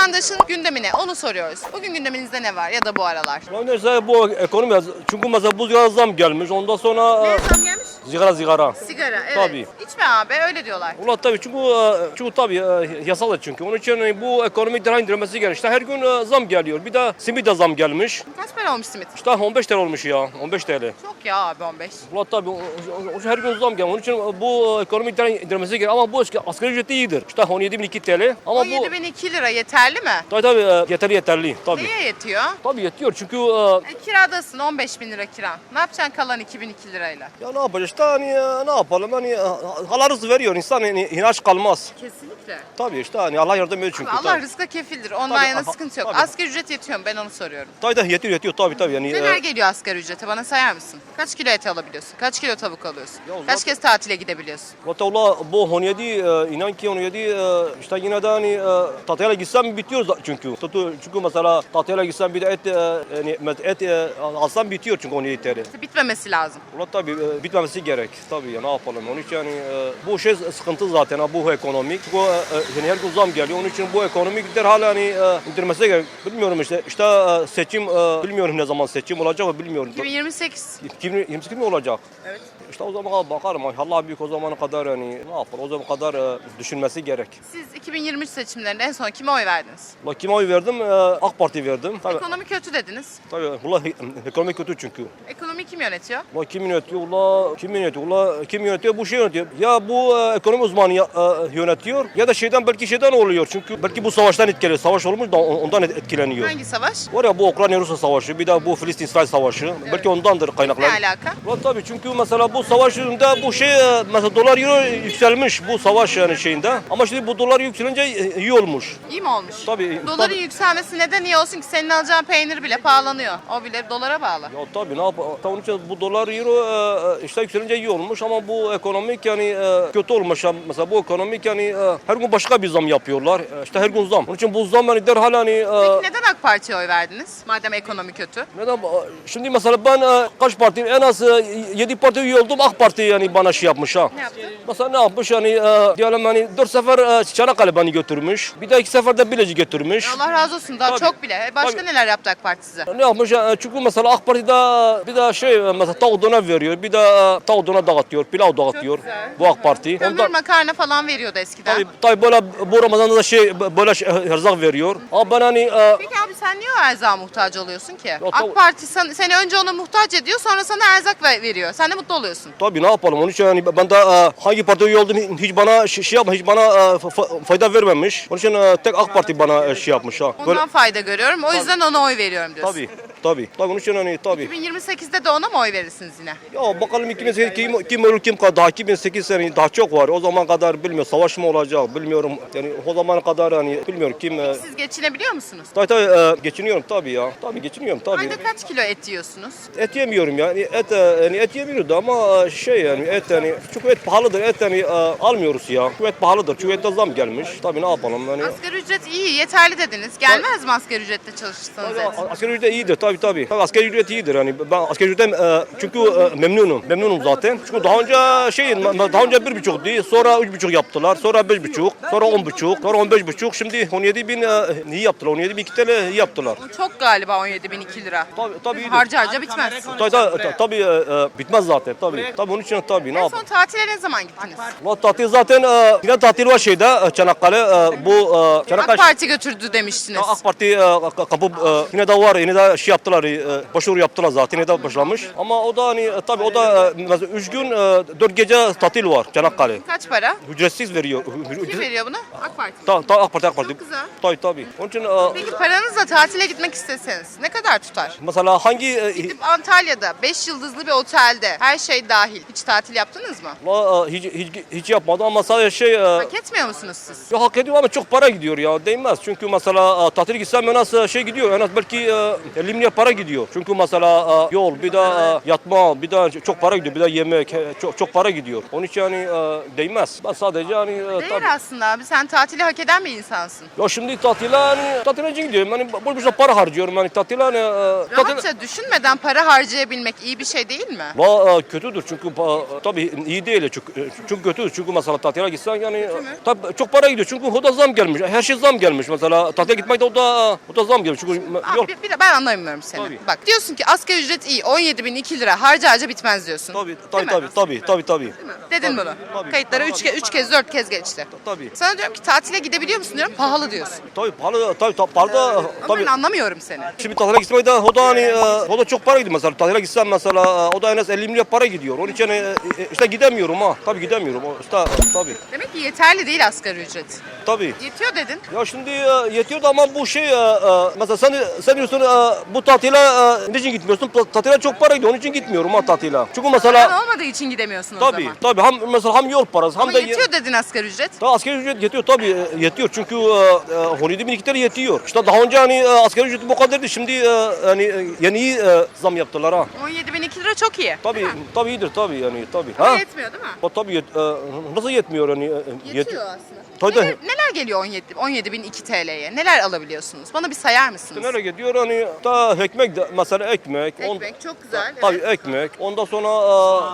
vatandaşın gündemi ne? Onu soruyoruz. Bugün gündeminizde ne var ya da bu aralar? Neyse bu ekonomi çünkü mesela bu sigara zam gelmiş ondan sonra Ne e, zam gelmiş? sigara sigara. Sigara, evet. Tabii. İçme abi, öyle diyorlar. Ulan tabii çünkü e, çünkü tabii e, yasal çünkü onun için bu ekonomik daha indirmesi gerekiyor. İşte her gün zam geliyor. Bir de simit de zam gelmiş. Kaç para olmuş simit? İşte 15 TL olmuş ya 15 TL. Çok ya abi 15. Ulan tabii her gün zam geliyor. Onun için bu ekonomik daha indirmesi gerekiyor. Ama bu asgari ücreti iyidir. İşte 17.002 TL. Ama bu 17.002 lira yeterli mi? tabii tabii e, yeterli yeterli tabii. Neye yetiyor? Tabii yetiyor çünkü e, E, kiradasın 15 bin lira kira. Ne yapacaksın kalan 2002 lirayla? ya ne yapacağız işte hani e, ne yapalım hani e, Allah veriyor insan hani, inanç kalmaz. Kesinlikle. Tabii işte hani Allah yardım ediyor çünkü. Allah tabii. rızka kefildir. Ondan Tabii, yana aha, sıkıntı yok. tabii. Asgari ücret yetiyor mu? Ben onu soruyorum. Tabii tabii yetiyor yetiyor tabii tabii yani. Neler e, geliyor asgari ücrete? Bana sayar mısın? Kaç kilo et alabiliyorsun? Kaç kilo tavuk alıyorsun? Ya Kaç kez tatile gidebiliyorsun? Valla bu 17 e, inan ki 17 e, işte yine de hani e, tatile gitsem bitiyor çünkü. Tutu, çünkü mesela tatile gitsem bir de et e, yani et e, alsam bitiyor çünkü 17 TL. Bitmemesi lazım. Ulan tabii e, bitmemesi gerek. Tabii ya ne yapalım. Onun için yani bu şey sıkıntı zaten bu ekonomik. Bu e, yani her gün zam geliyor. Onun için bu ekonomik derhal hani indirmesi gerek. Bilmiyorum işte. İşte seçim bilmiyorum ne zaman seçim olacak mı bilmiyorum. 2028. 2028 mi olacak? Evet. İşte o zaman bakarım. Allah büyük o zamana kadar yani ne yapar? O zaman kadar düşünmesi gerek. Siz 2023 seçimlerinde en son kime oy verdiniz? Ulan kime oy verdim? E, AK Parti verdim. Tabii, Ekonomi kötü dediniz. tabii. Ulan ekonomi kötü çünkü. Ekonomi kim yönetiyor? Ulan kim yönetiyor? Ulan kim yönetiyor? Ulan kim yönetiyor? Bu şey yönetiyor. Ya bu e, ekonomi uzmanı ya- e, yönetiyor ya da şeyden belki şeyden oluyor. Çünkü belki bu savaştan etkileniyor. Savaş olmuş da on- ondan et- etkileniyor. Hangi savaş? Var ya bu Ukrayna-Rusya savaşı, bir de bu Filistin-İsrail savaşı. Belki ondandır Ne kaynaklar. alaka? Ulan tabii çünkü mesela bu savaş yüzünden bu şey e, mesela dolar euro yükselmiş bu savaş yani şeyinde. Ama şimdi bu dolar yükselince e, iyi olmuş. İyi mi olmuş? Tabii, Doların tabii. yükselmesi neden iyi olsun ki? Senin alacağın peynir bile pahalanıyor. O bile dolara bağlı. Ya tabii ne yapalım. Onun için bu dolar euro e, işte yükselince iyi olmuş ama bu ekonomik yani e, kötü olmuş. Mesela bu ekonomik yani e, her gün başka bir zam yapıyorlar. E, İşte her gün zam. Onun için bu zam yani derhal hani e, Peki neden AK Parti'ye oy verdiniz? Madem ekonomi kötü. Neden? Şimdi mesela ben e, kaç parti en az 7 parti üye oldum AK Parti yani bana şey yapmış ha. Ne yaptı? Mesela ne yapmış yani e, diyelim hani 4 sefer e, Çanakkale beni götürmüş. Bir de 2 sefer de Bilecik götürmüş. Allah razı olsun daha Tabii. çok bile. E, Başka Tabii. neler yaptı AK Parti size? Ne yapmış? e, Çünkü mesela AK Parti'de bir de şey e, mesela tavuk döner veriyor. Bir de tavuk döner dağıtıyor, pilav dağıtıyor. Bu AK Parti. Kömür Ondan, makarna falan veriyordu eskiden. tabii, tabii böyle bu Ramazan'da da şey böyle şey, erzak veriyor. Ama ben hani e, Peki abi sen niye o erzağa muhtaç oluyorsun ki? tabii. AK Parti sen- seni önce ona muhtaç ediyor sonra sana erzak ver- veriyor. Sen de mutlu oluyorsun. Tabii ne yapalım onun için yani ben de e, hangi parti üye oldum hiç bana şey, yapma hiç bana e, fa- fayda vermemiş. Onun için e, tek AK Parti bana e, şey yapmış ha. Ondan Böyle, fayda görüyorum. O yüzden ona oy veriyorum diyorsun. tabii tabii. Tabii onun için hani tabii. 2028'de de ona mı oy verirsiniz yine? Ya bakalım 2008 kim, kim ölür kim kadar daha 2008 sene daha çok var. O zaman kadar bilmiyorum savaş mı olacak bilmiyorum. Yani o zaman kadar hani bilmiyorum kim. E, Siz geçinebiliyor musunuz? tabii tabii e, geçiniyorum tabii ya. Tabii geçiniyorum tabii. Ayda kaç kilo et yiyorsunuz? Et yemiyorum yani et e, yani et yemiyordu ama e, şey yani et yani çünkü et pahalıdır et yani e, almıyoruz ya. Çünkü et pahalıdır çünkü ette zam gelmiş. Tabii ne yapalım yani. Asgari ücret iyi, yeterli dediniz. Gelmez mi asgari ücretle çalışırsanız? Tabii, Asgari ücret iyidir tabii tabii. Tabii asgari ücret iyidir yani ben asgari ücretten e, çünkü e, memnunum. Memnunum zaten. Çünkü daha önce şey daha önce bir buçuk değil sonra üç buçuk yaptılar sonra beş buçuk sonra on buçuk sonra on beş buçuk şimdi 17 bin e, iyi yaptılar 17 bin iki TL iyi yaptılar. Çok galiba 17.002 lira. Tabii tabii iyidir. Harca harca bitmez. Tabii, tabii, tabii e, e, bitmez zaten tabii. Tabii onun için tabii ne En yapalım. son tatile ne zaman gittiniz? Valla tatil zaten e, yine tatil var şeyde e, Çanakkale e, bu e, Çanakkale AK Parti götürdü demiştiniz. AK Parti e, ka- kapı e, yine de var yine de şey yaptılar e, başvuru yaptılar zaten yine de başlamış ama o da hani e, tabii o da e, mesela 3 gün e, 4 gece tatil var Çanakkale. Kaç para? Ücretsiz veriyor. Kim veriyor bunu? AK Parti. Ta, ta, AK Parti AK Parti. Çok güzel. Tabii tabii. Onun için e, Peki paranızla tatile gitmek isteseniz ne kadar tutar? mesela hangi e, Gidip Antalya'da 5 yıldızlı bir otelde her şey dahil hiç tatil yaptınız mı? la, e, hiç, hiç, hiç yapmadım ama sadece şey e, Hak etmiyor musunuz siz? Ya hak ediyor ama çok para gidiyor ya değmez. Çünkü mesela e, tatil gitsem en az e, şey gidiyor en az belki e, 50 milyar milyar para gidiyor. Çünkü mesela e, yol, bir de e, yatma, bir de çok para gidiyor, bir de yemek, e, çok çok para gidiyor. Onun için yani e, değmez. Ben sadece hani e, Değil tabii- aslında abi. Sen tatili hak eden bir insansın. ya şimdi tatile hani tatile için gidiyorum. Hani boş boşuna para harcıyorum. Hani tatile hani e, tatil Rahatça düşünmeden para harcayabilmek iyi bir şey değil mi? E, kötüdür çünkü pa- tabii iyi değil çünkü, çünkü kötüdür çünkü mesela tatile gitsen yani tabii çok para gidiyor çünkü o da zam gelmiş her şey zam gelmiş mesela tatile gitmek de o da o da zam gelmiş çünkü Abi yok bir, bir de ben anlamıyorum seni. Tabii. Bak diyorsun ki asgari ücret iyi 17 bin 2 lira harca harca bitmez diyorsun. tabii Değil tabii mi? tabii tabii tabii tabii Değil? Dedin bunu. tabii. Kayıtlara 3 kez, üç kez 4 kez geçti. tabii Sana diyorum ki tatile gidebiliyor musun diyorum pahalı diyorsun. tabii pahalı tabii tabii pahalı da Ama tabii ben anlamıyorum seni. Şimdi tatile gitmek de o da hani e, o da çok para gidiyor mesela tatile gitsem mesela e, o da en az 50 milyar para gidiyor onun için e, e, işte gidemiyorum ha tabii gidemiyorum O işte tabii Demek ki yeterli değil asgari ücret. tabii Yetiyor dedin. Ya şimdi e, yetiyor da ama bu şey e, e, mesela sen sen diyorsun bu tatile niçin gitmiyorsun? Ta- Tatile çok para gidiyor onun için gitmiyorum ha tatile. Çünkü Paran mesela olmadığı için gidemiyorsun o tabii zaman. tabii hem mesela hem yol parası hem Ama de yetiyor dedin asgari ücret. Da asgari ücret yetiyor tabii yetiyor çünkü e, e, 17 bin iki TL yetiyor. İşte daha önce hani asgari ücret bu kadardı şimdi e, yeni zam yaptılar ha. 17 bin 2 lira çok iyi. Tabii tabii iyidir tabii yani tabii. Ama Ha? yetmiyor değil mi? O tabii yet, nasıl yetmiyor hani? e, yet- Yetiyor aslında. Tabii neler, neler geliyor 17, 17 bin 2 TL'ye? Neler alabiliyorsunuz? Bana bir sayar mısınız? Nereye gidiyor hani da ekmek de, mesela ekmek. on- Ekmek çok güzel. Tabii evet. ekmek. Ondan sonra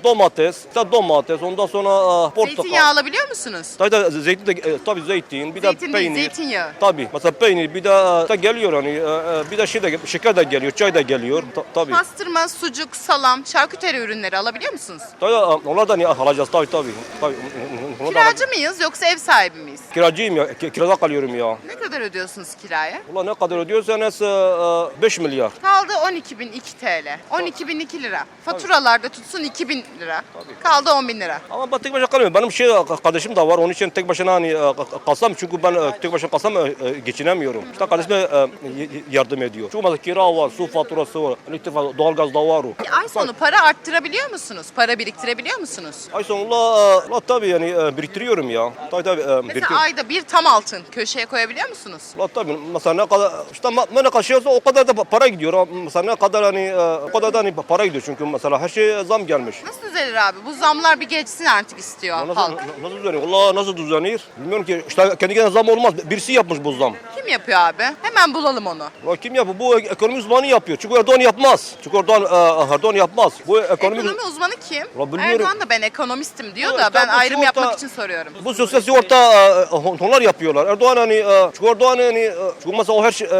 e, domates. İşte domates. Ondan sonra e, portakal. Zeytinyağı alabiliyor musunuz? Tabii de zeytin de e, tabii zeytin. Bir de Zeytin değil, peynir. zeytinyağı. Tabii. Mesela peynir bir de, e, de geliyor hani e, e, bir de şey de şeker de geliyor, çay da geliyor. Ta, tabii. Pastırma, sucuk, salam, şarküteri ürünleri alabiliyor musunuz? Tabii e, onlar da niye alacağız tabii tabii. tabii. Da Kiracı mıyız yoksa ev sahibi miyiz? Kiracıyım ya. ki- Kirada kalıyorum ya. Ne kadar ödüyorsunuz kiraya? Ulan ne kadar ödüyorsanız e, 5 milyar. Kaldı 12 bin 2 TL. 12 bin 2 lira. Faturalarda tutsun 2 bin lira. Kaldı 10 bin lira. Ama ben tek başına kalmıyorum. Benim şey kardeşim de var. Onun için tek başına hani e, kalsam çünkü ben e, tek başına kalsam e, e, geçinemiyorum. İşte kardeşime e, y- yardım ediyor. Çünkü mesela kira var, su faturası var, elektrik faturası, doğalgaz da var. Ay sonu para arttırabiliyor musunuz? Para biriktirebiliyor musunuz? Ay sonunda e, la tabii yani e, biriktiriyorum ya. Tabii tabii e, Mesela biriktiriyorum. Ayda bir tam altın köşeye koyabiliyor musunuz? La tabii mesela ne kadar işte ne kaçıyorsa o kadar da pa- para gidiyor. Mesela ne kadar hani e, o kadar da hani para gidiyor çünkü mesela her şey zam gelmiş. Nasıl düzelir abi? Bu zamlar bir geçsin artık istiyor Nasıl, halk. nasıl düzenir? Allah nasıl düzenir? Bilmiyorum ki işte kendi kendine zam olmaz. Birisi yapmış bu zam. Kim yapıyor abi? Hemen bulalım onu. Ya kim yapıyor? Bu ekonomi uzmanı yapıyor. Çünkü Erdoğan yapmaz. Çünkü Erdoğan, e, Erdoğan yapmaz. Bu ekonomi, Ekonomi uzmanı kim? Ya bilmiyorum. Erdoğan da ben ekonomistim diyor da ben bu ayrım sigorta- yapmak için soruyorum. bu sosyal sigorta e, onlar yapıyorlar. Erdoğan hani e, çünkü Erdoğan hani e, çünkü mesela o her şey e,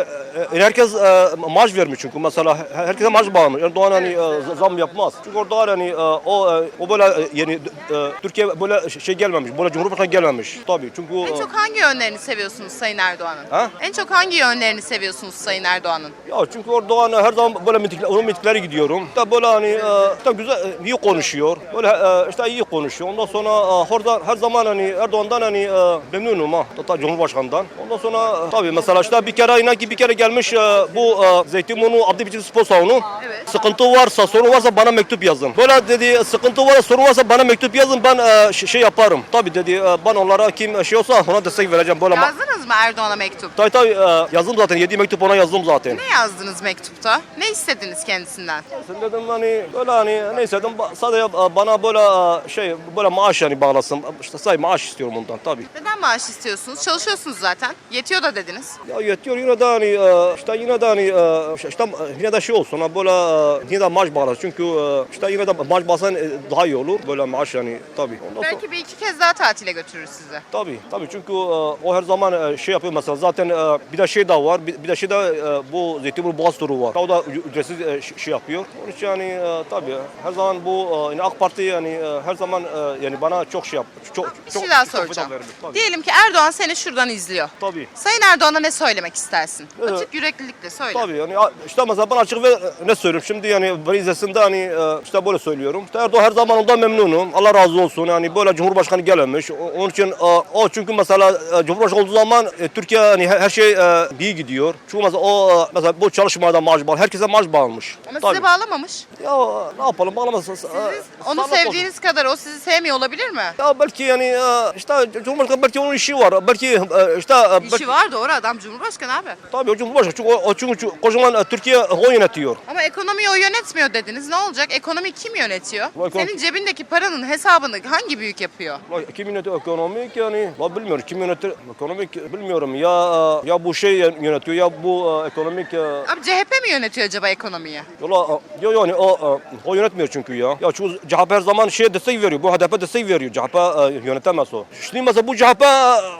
e, herkes e, maaş vermiş çünkü mesela her- herkese maaş bağlamış. Erdoğan hani e, zam yapmaz. Çünkü Erdoğan hani e, o e, o böyle e, yani e, Türkiye böyle şey gelmemiş. Böyle Cumhurbaşkanı gelmemiş. Tabii çünkü En e, çok hangi yönlerini seviyorsunuz Sayın Erdoğan'ın? Ha? En çok hangi yönlerini seviyorsunuz Sayın Erdoğan'ın? Ya çünkü Erdoğan her zaman böyle mitikler, onun mitikleri gidiyorum. İşte böyle hani e, işte güzel, e, iyi konuşuyor. Böyle e, işte iyi konuşuyor. Ondan sonra e, orada her zaman hani Erdoğan'dan hani e, memnunum ha. Hatta Cumhurbaşkanı'ndan. Ondan sonra e, tabii mesela işte bir kere inan ki bir kere gelmiş e, bu e, Zeytinburnu Abdülbiçim Spor Salonu. Evet. Sıkıntı varsa, sorun varsa bana mektup yazın. Böyle dedi sıkıntı varsa, sorun varsa bana mektup yazın ben e, şey yaparım. Tabii dedi e, ben onlara kim şey olsa ona destek vereceğim. Böyle ma- Yazdınız mı Erdoğan'a mektup? Tabii tabii e, yazdım zaten. 7 mektup ona yazdım zaten. Ne yazdınız mektupta? Ne istediniz kendisinden? Sen dedim hani böyle hani neyse dedim ba- sadece e, bana böyle e, şey böyle maaş yani bağlasın. İşte say maaş istiyorum ondan tabii. Neden maaş istiyorsunuz? Çalışıyorsunuz zaten. Yetiyor da dediniz. Ya yetiyor yine de hani e, işte yine de hani e, işte- işte yine de şey olsun ha böyle e, yine de maaş bağlasın. Çünkü e, işte yine de maaş bağlasan e, daha iyi olur. Böyle maaş yani tabii. Ondan sonra, Belki bir iki kez daha tatile götürür sizi. tabii tabii çünkü e, o her zaman e, şey yapıyor mesela zaten e, bir de şey daha var. Bir, de şey de e, bu Zeytinburnu Boğaz turu var. O da ücretsiz e, şey yapıyor. Onun için yani tabii her zaman bu yani AK Parti yani her zaman yani bana çok şey yap. Çok, Bir çok, şey daha çok soracağım. vermiş. Tabii. Diyelim ki Erdoğan seni şuradan izliyor. Tabii. Sayın Erdoğan'a ne söylemek istersin? Evet. Açık yüreklilikle söyle. Tabii yani işte mesela ben açık ve ne söylüyorum şimdi yani beni izlesin de hani işte böyle söylüyorum. İşte Erdoğan her zaman ondan memnunum. Allah razı olsun yani böyle Cumhurbaşkanı gelmemiş. O- Onun için o çünkü mesela Cumhurbaşkanı olduğu zaman zaman e, Türkiye hani her, her şey e, iyi gidiyor. Çünkü mesela o e, mesela bu çalışmada maaş bağlı. Herkese maaş bağlamış. Ama Tabii. size bağlamamış. Ya ne yapalım bağlamasın. Siz onu sevdiğiniz kadar o sizi sevmiyor olabilir mi? Ya belki yani e, işte Cumhurbaşkanı belki onun işi var. Belki e, işte e, belki, İşi var doğru adam Cumhurbaşkanı abi. Tabii o Cumhurbaşkanı çünkü, o, çünkü kocaman e, Türkiye o yönetiyor. Ama ekonomiyi o yönetmiyor dediniz. Ne olacak? Ekonomi kim yönetiyor? Kon- Senin cebindeki paranın hesabını hangi büyük yapıyor? Kim yönetiyor ekonomik yani? La bilmiyorum kim yönetir ekonomik bilmiyorum ya e, ya bu şey yönetiyor ya bu e, ekonomik e, Abi CHP mi yönetiyor acaba ekonomiyi? Yola, yo yani o, o yönetmiyor çünkü ya. Ya çünkü CHP her zaman şey destek veriyor. Bu HDP destek veriyor. CHP yönetemez o. Şimdi mesela bu CHP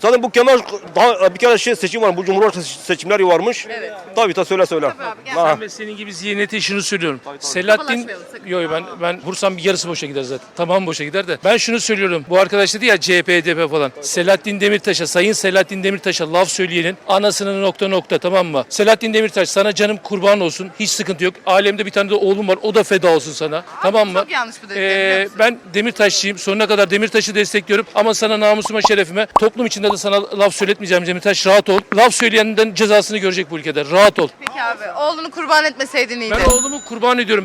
zaten bu Kemal daha bir kere şey seçim var. Bu Cumhurbaşkanı seçimleri varmış. Evet. Tabii tabii söyle söyle. Tabii abi, gel. Ha. Ben senin gibi zihniyete şunu söylüyorum. Selahattin Kafalaşmayalım sakın. Yo ben ben vursam bir yarısı boşa gider zaten. Tamam boşa gider de. Ben şunu söylüyorum. Bu arkadaş dedi ya CHP, HDP falan. Selahattin Demirtaş'a, Sayın Selahattin Demirtaş'a laf söyleyenin anasının nokta nokta tamam mı? Selahattin Demirtaş sana canım kurban olsun. Hiç sıkıntı yok. Alemde bir tane de oğlum var. O da feda olsun sana. tamam mı? çok yanlış bu dediklerin, biliyor musun? ben Demirtaşçıyım. Sonuna kadar Demirtaş'ı destekliyorum. Ama sana namusuma, şerefime, toplum içinde de sana laf söyletmeyeceğim Demirtaş. Rahat ol. Laf söyleyenden cezasını görecek bu ülkede. Rahat ol. Peki abi oğlunu kurban etmeseydin iyiydi. Ben oğlumu kurban ediyorum.